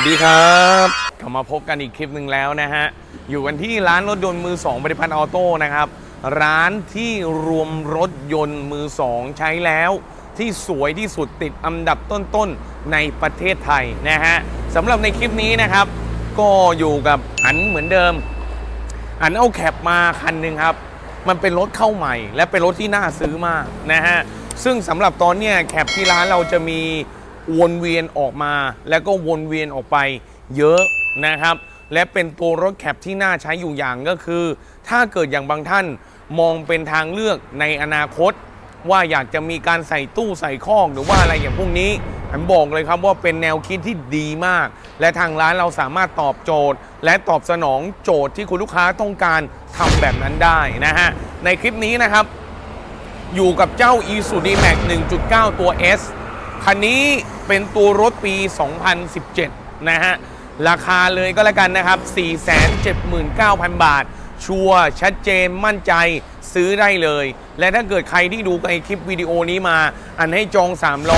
วัสดีครับกลับมาพบกันอีกคลิปหนึ่งแล้วนะฮะ อยู่กันที่ร้านรถยนต์มือ2บริพันธ์ออโต้นะครับ ร้านที่รวมรถยนต์มือ 2 ใช้แล้ว ที่สวยที่สุดติดอันดับต้นๆในประเทศไทยนะฮะสำหรับในคลิปนี้นะครับ ก็อยู่กับอันเหมือนเดิม อันเอาแคปมาคันหนึ่งครับ มันเป็นรถเข้าใหม่ และเป็นรถที่น่าซื้อมากนะฮะซึ่งสำหรับตอนเนี้ยแคปที่ร้านเราจะมี วนเวียนออกมา แล้วก็วนเวียนออกไปเยอะนะครับ และเป็นตัวรถแคปที่น่าใช้อยู่อย่างก็คือ ถ้าเกิดอย่างบางท่านมองเป็นทางเลือกในอนาคต ว่าอยากจะมีการใส่ตู้ใส่คอกหรือว่าอะไรอย่างพวกนี้ผมบอกเลยครับว่าเป็นแนวคิดที่ดีมาก และทางร้านเราสามารถตอบโจทย์ และตอบสนองโจทย์ที่คุณลูกค้าต้องการทำแบบนั้นได้นะฮะในคลิปนี้นะครับ อยู่กับเจ้า e s u d m a x 1.9 ตัว S คันนี้เป็นตัวรถปี 2017 นะฮะ ราคาเลยก็แล้วกันนะครับ 479,000 บาท ชัวร์ชัดเจนมั่นใจซื้อได้เลย และถ้าเกิดใครที่ดูไอคลิปวิดีโอนี้มา อันให้จอง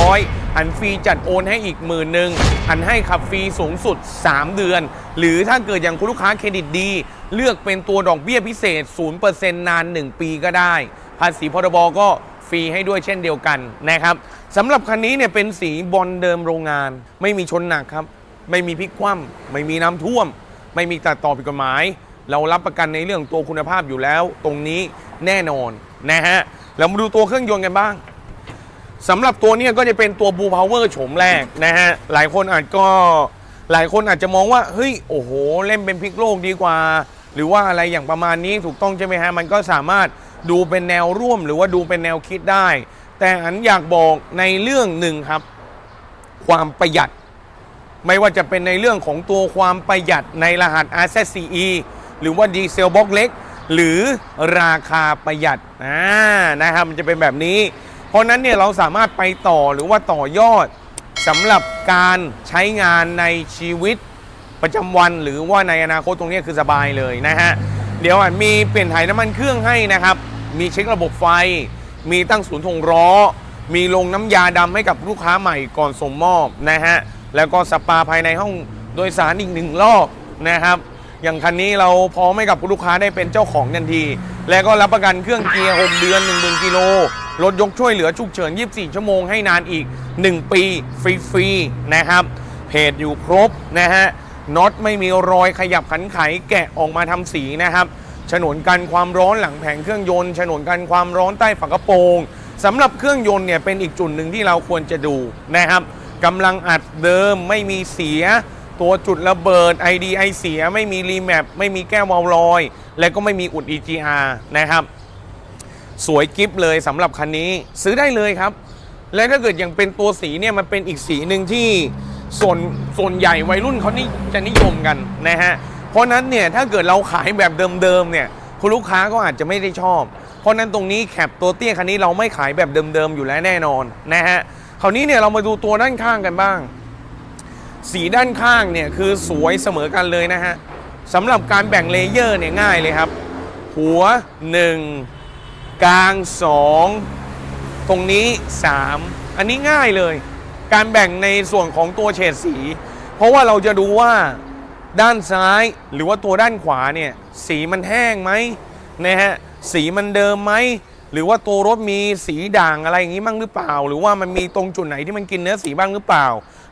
300 อันฟรีจัดโอนให้อีกหมื่นหนึ่งอันให้ขับฟรีสูงสุด 3 เดือน หรือถ้าเกิดอย่างคุณลูกค้าเครดิตดี เลือกเป็นตัวดอกเบี้ยพิเศษ 0%นาน 1 ปีก็ได้ ภาษีพรบก็ฟรีให้ด้วยเช่นเดียวกันนะครับ สำหรับคันนี้เนี่ยเป็นสีบอลเดิมโรงงาน ไม่มีชนหนักครับ ไม่มีพลิกคว่ำไม่มีน้ำท่วม ไม่มีตัดต่อผิดกฎหมาย เรารับประกันในเรื่องตัวคุณภาพอยู่แล้ว ตรงนี้แน่นอนนะฮะเรามาดูตัวเครื่องยนต์กันบ้างสำหรับตัวนี้ก็จะเป็นตัว Blue Power โฉมแรกนะฮะหลายคนอาจก็หลายคนอาจจะมองว่าเฮ้ยโอ้โห เล่นเป็นพลิกโลกดีกว่า หรือว่าอะไรอย่างประมาณนี้ถูกต้องใช่ไหมฮะมันก็สามารถดูเป็นแนวร่วม หรือว่าดูเป็นแนวคิดได้ แต่อันอยากบอกในเรื่องหนึ่งครับ ความประหยัด ไม่ว่าจะเป็นในเรื่องของตัวความประหยัดในรหัส RZCE หรือว่าดีเซลบล็อกเล็ก หรือราคาประหยัดอ่านะครับมันจะเป็นแบบนี้ เพราะนั้นเนี่ยเราสามารถไปต่อหรือว่าต่อยอดสำหรับการใช้งานในชีวิตประจำวัน หรือว่าในอนาคตตรงนี้คือสบายเลยนะฮะเดี๋ยวอะมีเปลี่ยนถ่ายน้ำมันเครื่องให้นะครับ มีเช็คระบบไฟ มีตั้งศูนย์ถงล้อ มีลงน้ำยาดำให้กับลูกค้าใหม่ก่อนส่งมอบนะฮะ แล้วก็สปาภายในห้องโดยสารอีกหนึ่งรอบนะครับ อย่างคันนี้เราพร้อมให้กับลูกค้าได้เป็นเจ้าของทันที และก็รับประกันเครื่องเกียร์ 6 เดือน1 0,000กิโล รถยกช่วยเหลือฉุกเฉิน 24 ชั่วโมงให้นานอีก 1 ปีฟรีๆนะครับ เพจอยู่ครบนะฮะน็อตไม่มีรอยขยับขันไขแกะออกมาทำสีนะครับ ฉนวนกันความร้อนหลังแผงเครื่องยนต์ฉนวนกันความร้อนใต้ฝากระโปรงสำหรับเครื่องยนต์เนี่ยเป็นอีกจุดหนึ่งที่เราควรจะดูนะครับกำลังอัดเดิมไม่มีเสีย ตัวจุดระเบิด IDI เสียไม่มีรีแมปไม่มีแก้ววาล์วลอย และก็ไม่มีอุด EGR นะครับ สวยกิฟเลยสำหรับคันนี้ซื้อได้เลยครับ และถ้าเกิดยังเป็นตัวสีเนี่ยมันเป็นอีกสีหนึ่งที่ส่วนส่วนใหญ่วัยรุ่นเขานี่จะนิยมกันนะฮะ เพราะนั้นเนี่ยถ้าเกิดเราขายแบบเดิมๆเนี่ยคุณลูกค้าก็อาจจะไม่ได้ชอบ เพราะนั้นตรงนี้แคปตัวเตี้ยคันนี้เราไม่ขายแบบเดิมๆอยู่แล้วแน่นอนนะฮะคราวนี้เนี่ยเรามาดูตัวด้านข้างกันบ้าง สีด้านข้างเนี่ยคือสวยเสมอกันเลยนะฮะสำหรับการแบ่งเลเยอร์เนี่ยง่ายเลยครับ หัว 1 กลาง 2 ตรงนี้ 3 อันนี้ง่ายเลย การแบ่งในส่วนของตัวเฉดสี เพราะว่าเราจะดูว่า ด้านซ้ายหรือว่าตัวด้านขวาเนี่ยสีมันแห้งไหมนะฮะสีมันเดิมไหมหรือว่าตัวรถมีสีด่างอะไรอย่างนี้บ้างหรือเปล่า หรือว่ามันมีตรงจุดไหนที่มันกินเนื้อสีบ้างหรือเปล่า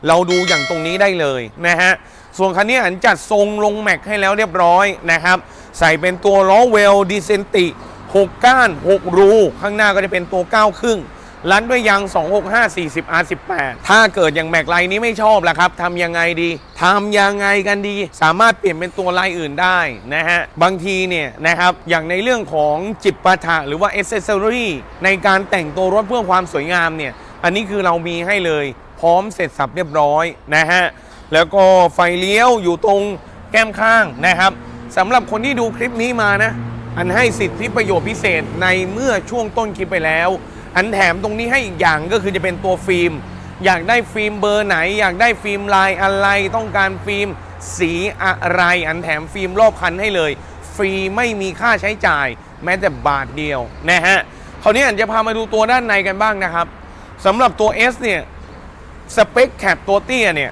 เราดูอย่างตรงนี้ได้เลยนะฮะส่วนคันนี้อันจัดทรงลงแม็กให้แล้วเรียบร้อยนะครับ ใส่เป็นตัวล้อเวลดีเซนติ 6 ก้าน 6 รู ข้างหน้าก็จะเป็นตัว9ครึ่ง รันด้วยยาง 265 40 R18 ถ้าเกิดอย่างแม็กไลน์นี้ไม่ชอบล่ะครับทำยังไงดีทำยังไงกันดี สามารถเปลี่ยนเป็นตัวลายอื่นได้นะฮะ บางทีเนี่ยนะครับ อย่างในเรื่องของจิบปาถะหรือว่า a อ c e s s o r y ในการแต่งตัวรถเพื่อความสวยงามเนี่ย อันนี้คือเรามีให้เลย พร้อมเสร็จสับเรียบร้อยนะฮะ แล้วก็ไฟเลี้ยวอยู่ตรงแก้มข้างนะครับสำหรับคนที่ดูคลิปนี้มานะ อันให้สิทธิประโยชน์พิเศษในเมื่อช่วงต้นคลิปไปแล้ว อันแถมตรงนี้ให้อีกอย่างก็คือจะเป็นตัวฟิล์ม อยากได้ฟิล์มเบอร์ไหน อยากได้ฟิล์มลายอะไร ต้องการฟิล์มสีอะไร อันแถมฟิล์มรอบคันให้เลย ฟรีไม่มีค่าใช้จ่าย แม้แต่บาทเดียวนะฮะคราวนี้อันจะพามาดูตัวด้านในกันบ้างนะครับสำหรับตัว S เนี่ยสเปคแคปตัวเตี้ยเนี่ย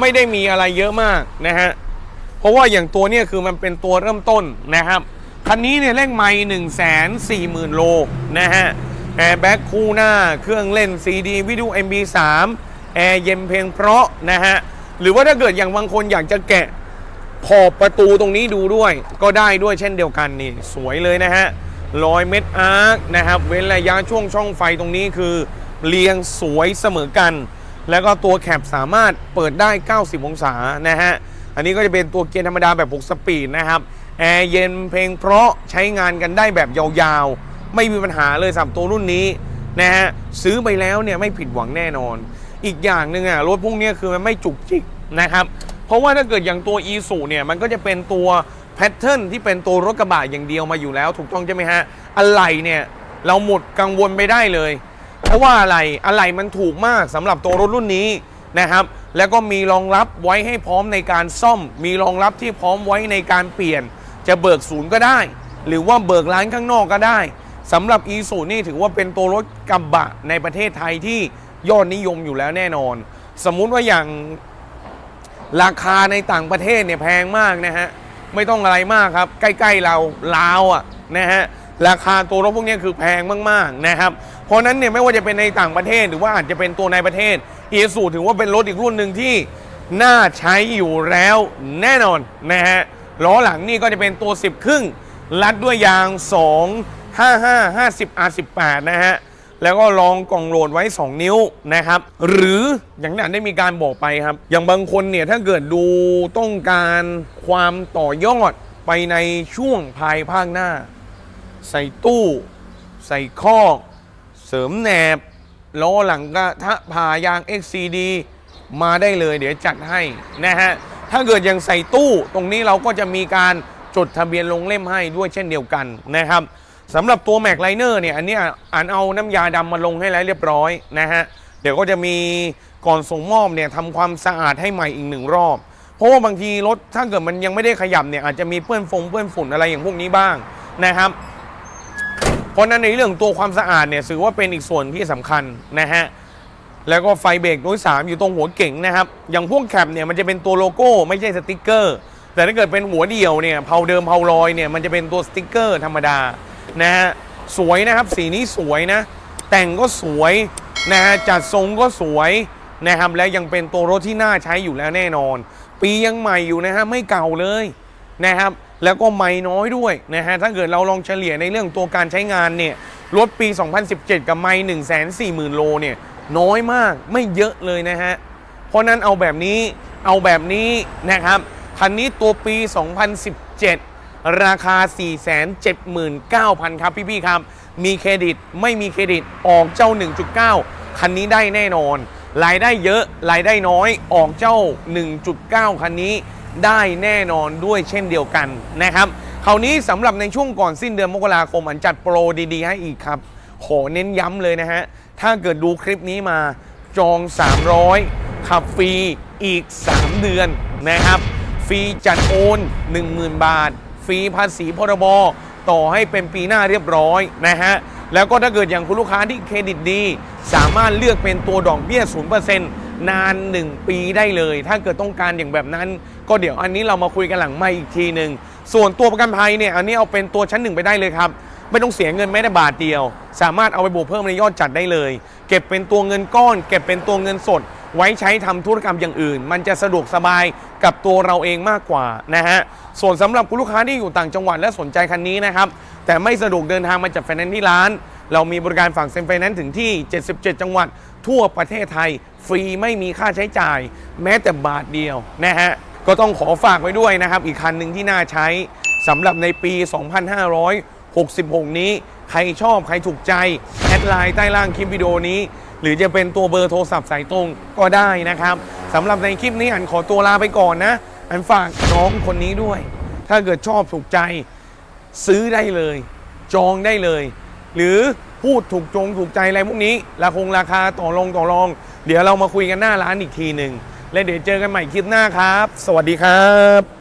ไม่ได้มีอะไรเยอะมากนะฮะเพราะว่าอย่างตัวเนี้คือมันเป็นตัวเริ่มต้นนะครับ คันนี้เนี่ยเร่งไมล์หนึ่งแสนสี่หมื่นโลนะฮะแอร์แบ็กคู่หน้าเครื่องเล่น CD วิดีโอ MB3 แอร์เย็นเพลงเพราะนะฮะ หรือว่าถ้าเกิดอย่างบางคนอยากจะแกะขอบประตูตรงนี้ดูด้วย ก็ได้ด้วยเช่นเดียวกันนี่ สวยเลยนะฮะรอยเม็ดอาร์คนะครับ เว้นระยะช่วงช่องไฟตรงนี้คือ เรียงสวยเสมอกัน แล้วก็ตัวแคปสามารถเปิดได้ 90 องศานะฮะ อันนี้ก็จะเป็นตัวเกียร์ธรรมดาแบบ6สปีดนะครับ แอร์เย็นเพลงเพราะใช้งานกันได้แบบยาวๆ ไม่มีปัญหาเลยสำหรับตัวรุ่นนี้นะฮะซื้อไปแล้วเนี่ยไม่ผิดหวังแน่นอน อีกอย่างหนึ่งอะรถพวกเนี้ยคือมันไม่จุกจิกนะครับ เพราะว่าถ้าเกิดอย่างตัว e สูเนี่ยมันก็จะเป็นตัวแพทเทิร์นที่เป็นตัวรถกระบะอย่างเดียวมาอยู่แล้วถูกต้องใช่ไหมฮะอะไรเนี่ยเราหมดกังวลไปได้เลย เพราะว่าอะไรอะไรมันถูกมากสำหรับตัวรถรุ่นนี้นะครับ แล้วก็มีรองรับไว้ให้พร้อมในการซ่อม มีรองรับที่พร้อมไว้ในการเปลี่ยน จะเบิกศูนย์ก็ได้ หรือว่าเบิกร้านข้างนอกก็ได้สำหรับ e ีสูนี่ถือว่าเป็นตัวรถกระบะในประเทศไทยที่ยอดนิยมอยู่แล้วแน่นอน สมมุติว่าอย่างราคาในต่างประเทศเนี่ยแพงมากนะฮะ ไม่ต้องอะไรมากครับ ใกล้ ๆ เราลาวอะนะฮะราคาตัวรถพวกนี้คือแพงมากๆนะครับ เพราะนั้นเนี่ยไม่ว่าจะเป็นในต่างประเทศหรือว่าอาจจะเป็นตัวในประเทศอีซูถือว่าเป็นรถอีกรุ่นหนึ่งที่น่าใช้อยู่แล้วแน่นอนนะฮะ ล้อหลังนี่ก็จะเป็นตัว 10 ครึ่ง รัดด้วยยาง 2 55 50 R18 นะฮะ แล้วก็รองกล่องโหลดไว้ 2 นิ้วนะครับ หรืออย่างนั้นได้มีการบอกไปครับ อย่างบางคนเนี่ยถ้าเกิดดูต้องการความต่อยอดไปในช่วงภายภาคหน้า ใส่ตู้ ใส่คอก เสริมแหนบล้อหลังกระทะผ่ายาง XCD มาได้เลยเดี๋ยวจัดให้นะฮะ ถ้าเกิดยังใส่ตู้ตรงนี้เราก็จะมีการจดทะเบียนลงเล่มให้ด้วยเช่นเดียวกันนะครับสำหรับตัวแม็กไลเนอร์เนี่ยอันนี้อ่านเอาน้ำยาดำมาลงให้แล้วเรียบร้อยนะฮะเดี๋ยวก็จะมีก่อนส่งมอบเนี่ยทำความสะอาดให้ใหม่อีกหนึ่งรอบ เพราะว่าบางทีรถถ้าเกิดมันยังไม่ได้ขยับเนี่ยอาจจะมีเปื้อนฟงเปื้อนฝุ่นอะไรอย่างพวกนี้บ้างนะครับเพราะฉะนั้นในเรื่องตัวความสะอาดเนี่ยถือว่าเป็นอีกส่วนที่สำคัญนะฮะ แล้วก็ไฟเบรกรุ่นสามอยู่ตรงหัวเก่งนะครับ อย่างพวกแคปเนี่ยมันจะเป็นตัวโลโก้ไม่ใช่สติกเกอร์ แต่ถ้าเกิดเป็นหัวเดียวเนี่ยเผาเดิมเผาลอยเนี่ยมันจะเป็นตัวสติกเกอร์ธรรมดานะฮะสวยนะครับสีนี้สวยนะ แต่งก็สวยนะฮะจัดทรงก็สวยนะครับและยังเป็นตัวรถที่น่าใช้อยู่แล้วแน่นอน ปียังใหม่อยู่นะฮะไม่เก่าเลยนะครับแล้วก็ไม่น้อยด้วยนะฮะถ้าเกิดเราลองเฉลี่ยในเรื่องตัวการใช้งานเนี่ยรถปี 2017 กับไม่1 4 0 0 0 0 โลเนี่ย น้อยมากไม่เยอะเลยนะฮะ เพราะนั้นเอาแบบนี้เอาแบบนี้นะครับ คันนี้ตัวปี 2017 ราคา 479,000 ครับพี่ๆครับ มีเครดิตไม่มีเครดิตออกเจ้า 1.9 คันนี้ได้แน่นอน รายได้เยอะ รายได้น้อยออกเจ้า 1.9 คันนี้ได้แน่นอนด้วยเช่นเดียวกันนะครับคราวนี้สำหรับในช่วงก่อนสิ้นเดือนมกราคมอันจัดโปรดีๆให้อีกครับ ขอเน้นย้ำเลยนะฮะ ถ้าเกิดดูคลิปนี้มาจอง 300 ขับฟรีอีก 3 เดือนนะครับ ฟรีจัดโอน 10,000 บาท ฟรีภาษีพรบต่อให้เป็นปีหน้าเรียบร้อยนะฮะ แล้วก็ถ้าเกิดอย่างคุณลูกค้าที่เครดิตดี สามารถเลือกเป็นตัวดอกเบี้ย 0%นาน 1 ปีได้เลย ถ้าเกิดต้องการอย่างแบบนั้น ก็เดี๋ยวอันนี้เรามาคุยกันหลังไม่อีกทีหนึ่งส่วนตัวประกันภัยเนี่ยอันนี้เอาเป็นตัวชั้นหนึ่งไปได้เลยครับ ไม่ต้องเสียเงินแม้แต่บาทเดียว สามารถเอาไปบวกเพิ่มในยอดจัดได้เลย เก็บเป็นตัวเงินก้อน เก็บเป็นตัวเงินสด ไว้ใช้ทำธุรกรรมอย่างอื่น มันจะสะดวกสบายกับตัวเราเองมากกว่านะฮะส่วนสำหรับคุณลูกค้าที่อยู่ต่างจังหวัดและสนใจคันนี้นะครับแต่ไม่สะดวกเดินทางมาจัดไฟแนนซ์ที่ร้าน เรามีบริการฝากเซ็นไฟแนนซ์ถึงที่ 77 จังหวัด ทั่วประเทศไทย ฟรีไม่มีค่าใช้จ่าย แม้แต่บาทเดียวนะฮะก็ต้องขอฝากไว้ด้วยนะครับอีกคันหนึ่งที่น่าใช้สำหรับในปี 2,500 66 นี้ ใครชอบใครถูกใจ แอดไลน์ใต้ล่างคลิปวิดีโอนี้ หรือจะเป็นตัวเบอร์โทรศัพท์สายตรงก็ได้นะครับสำหรับในคลิปนี้อันขอตัวลาไปก่อนนะ อันฝากน้องคนนี้ด้วย ถ้าเกิดชอบถูกใจ ซื้อได้เลย จองได้เลย หรือพูดถูกจงถูกใจอะไรพวกนี้ราคงราคาต่อรองต่อรอง เดี๋ยวเรามาคุยกันหน้าร้านอีกทีหนึ่งและเดี๋ยวเจอกันใหม่คลิปหน้าครับ สวัสดีครับ